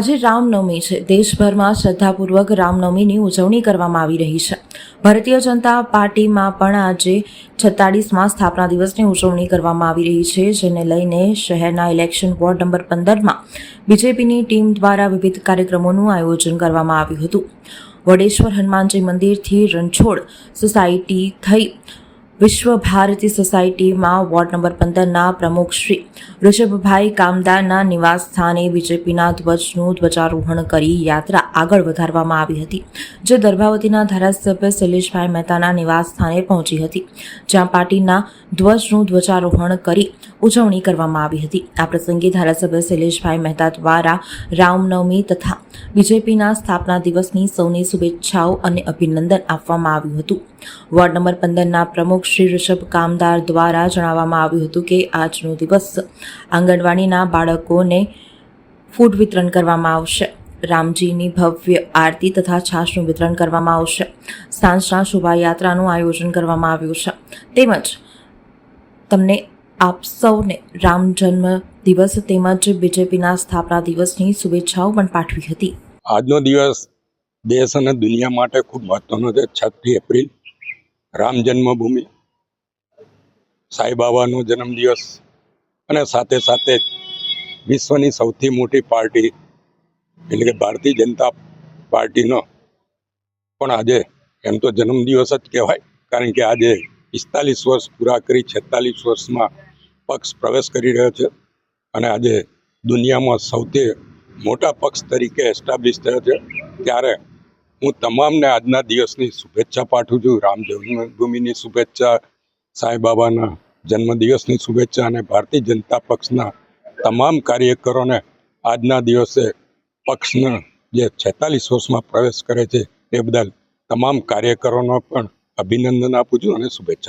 આજે રામનવમી છે. દેશભરમાં શ્રદ્ધાપૂર્વક રામનવમીની ઉજવણી કરવામાં આવી રહી છે. ભારતીય જનતા પાર્ટીમાં પણ આજે છત્તાળીસમાં સ્થાપના દિવસની ઉજવણી કરવામાં આવી રહી છે, જેને લઈને શહેરના ઇલેક્શન વોર્ડ નંબર પંદરમાં બીજેપીની ટીમ દ્વારા વિવિધ કાર્યક્રમોનું આયોજન કરવામાં આવ્યું હતું. વડેશ્વર હનુમાનજી મંદિરથી રણછોડ સોસાયટી થઈ વિશ્વ ભારતી સોસાયટીમાં વોર્ડ નંબર પંદરના પ્રમુખ શ્રી ઋષભભાઈ કામદારના નિવાસ સ્થાને બીજેપીના ધ્વજનું ધ્વજારોહણ કરી યાત્રા આગળ વધારવામાં આવી હતી, જે દર્ભાવતીના ધારાસભ્ય શૈલેષભાઈ મહેતાના નિવાસ સ્થાને પહોંચી હતી, જ્યાં પાર્ટીના ધ્વજનું ધ્વજારોહણ કરી ઉજવણી કરવામાં આવી હતી. આ પ્રસંગે ધારાસભ્ય શૈલેષભાઈ મહેતા દ્વારા રામનવમી તથા બીજેપીના સ્થાપના દિવસની સૌને શુભેચ્છાઓ અને અભિનંદન આપવામાં આવ્યું હતું. વોર્ડ નંબર પંદરના પ્રમુખ શ્રી ઋષભ કામદાર દ્વારા જણાવવામાં આવ્યું હતું કે આજનો દિવસ આંગણવાડીના બાળકોને ફૂડ વિતરણ કરવામાં આવશે. રામજીની ભવ્ય આરતી તથા છાશનું વિતરણ કરવામાં આવશે. સાંજના શોભાયાત્રાનું આયોજન કરવામાં આવ્યું છે. તેમજ તમને આપ સૌને રામ જન્મ દિવસ તેમજ બીજેપીના સ્થાપના દિવસની શુભેચ્છાઓ પણ પાઠવી હતી. આજનો દિવસ દેશ અને દુનિયા માટે ખૂબ મહત્વનો છે. છઠ્ઠી એપ્રિલ રામ જન્મભૂમિ. સાંઈબાબાનો જન્મદિવસ અને સાથે સાથે વિશ્વની સૌથી મોટી પાર્ટી એટલે કે ભારતીય જનતા પાર્ટીનો પણ આજે એમ તો જન્મદિવસ જ કહેવાય. કારણ કે આજે પિસ્તાલીસ વર્ષ પૂરા કરી છેતાલીસ વર્ષમાં પક્ષ પ્રવેશ કરી રહ્યો છે અને આજે દુનિયામાં સૌથી મોટા પક્ષ તરીકે એસ્ટાબ્લિશ થયો છે. ત્યારે હું તમામને આજના દિવસની શુભેચ્છા પાઠવું છું. રામ જન્મભૂમિની શુભેચ્છા સાંઈબાબાના જન્મદિવસની શુભેચ્છા અને ભારતીય જનતા પક્ષના તમામ કાર્યકરોને આજના દિવસે પક્ષના જે છેતાલીસ વર્ષમાં પ્રવેશ કરે છે એ બદલ તમામ કાર્યકરોનો પણ અભિનંદન આપું છું અને શુભેચ્છા